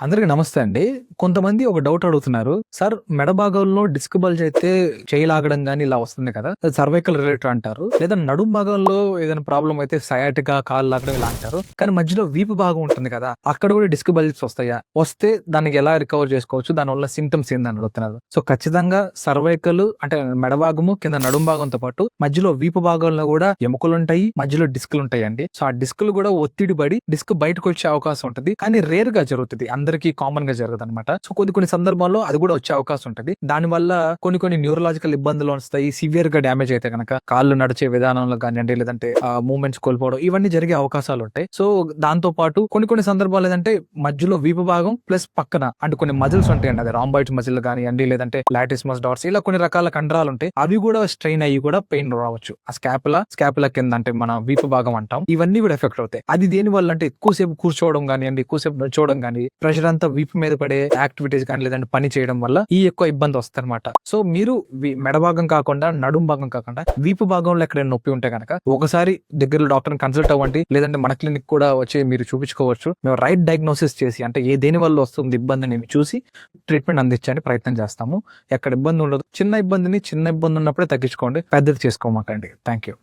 అందరికి నమస్తే అండి. కొంతమంది ఒక డౌట్ అడుగుతున్నారు. సార్ మెడ భాగంలో డిస్క్ బల్జ్ అయితే చేయి లాగడం ఇలా వస్తుంది కదా? సర్వైకల్ రిలేటెడ్ అంటారు. లేదా నడుం భాగంలో ఏదైనా ప్రాబ్లం అయితే సయాటిగా కాలు లాగడం ఇలా అంటారు. కానీ మధ్యలో వీపు భాగం ఉంటుంది కదా? అక్కడ కూడా డిస్క్ బల్జెస్ వస్తాయా? వస్తే దానికి ఎలా రికవర్ చేసుకోవచ్చు? దాని వల్ల సిమ్టమ్స్ ఏందని అడుగుతున్నారు. సో ఖచ్చితంగా సర్వైకల్ అంటే మెడ భాగము కింద నడుం భాగంతో పాటు మధ్యలో వీపు భాగంలో కూడా ఎముకలు ఉంటాయి మధ్యలో డిస్కులు ఉంటాయి అండి సో ఆ డిస్కులు కూడా ఒత్తిడి పడి డిస్క్ బయటకు వచ్చే అవకాశం ఉంటుంది. కానీ రేర్గా జరుగుతుంది. అందరికీ కామన్గా జరగదు అనమాట సో కొన్ని కొన్ని సందర్భాల్లో అది కూడా వచ్చే అవకాశం ఉంటుంది. దాని వల్ల కొన్ని కొన్ని న్యూరలాజికల్ ఇబ్బందులు వస్తాయి సివియర్గా డ్యామేజ్ అయితే కనుక కాళ్ళు నడిచే విధానంలో కానివ్వండి లేదంటే మూమెంట్స్ కోల్పోవడం ఇవన్నీ జరిగే అవకాశాలు ఉంటాయి. సో దాంతో పాటు కొన్ని కొన్ని సందర్భాలు ఏదంటే మధ్యలో వీపు భాగం ప్లస్ పక్కన అంటే కొన్ని మజిల్స్ ఉంటాయండి. అదే రాంబాయిట్ మజిల్ కానివ్వండి లేదంటే లాటిస్ మస్ డాట్స్ ఇలా కొన్ని రకాల కండరాలు ఉంటాయి. అవి కూడా స్ట్రెయిన్ అయ్యి కూడా పెయిన్ రావచ్చు. ఆ స్కాపుల స్కాపుల కింద అంటే మన వీపు భాగం అంటాం. ఇవన్నీ కూడా ఎఫెక్ట్ అవుతాయి. అది దేని వల్ల అంటే ఎక్కువసేపు కూర్చోవడం కానివ్వండి ఎక్కువసేపు నడుచోవడం కానీ ప్రెషర్ అంతా వీపు మీద పడే యాక్టివిటీస్ కానీ లేదంటే పని చేయడం వల్ల ఈ ఎక్కువ ఇబ్బంది వస్తుంది అనమాట సో మీరు మెడ భాగం కాకుండా నడుం భాగం కాకుండా వీపు భాగంలో ఎక్కడైనా నొప్పి ఉంటే కనుక ఒకసారి దగ్గర డాక్టర్ని కన్సల్ట్ అవ్వండి. లేదంటే మన క్లినిక్ కూడా వచ్చి మీరు చూపించుకోవచ్చు. మేము రైట్ డయాగ్నోసిస్ చేసి అంటే ఏ దేని వల్ల వస్తుంది ఇబ్బంది అని చూసి ట్రీట్మెంట్ అందించడానికి ప్రయత్నం చేస్తాము. ఎక్కడ ఇబ్బంది ఉండదు. చిన్న ఇబ్బందిని చిన్న ఇబ్బంది ఉన్నప్పుడే తగ్గించుకోండి. పెద్దది చేసుకోమాకండి. Thank you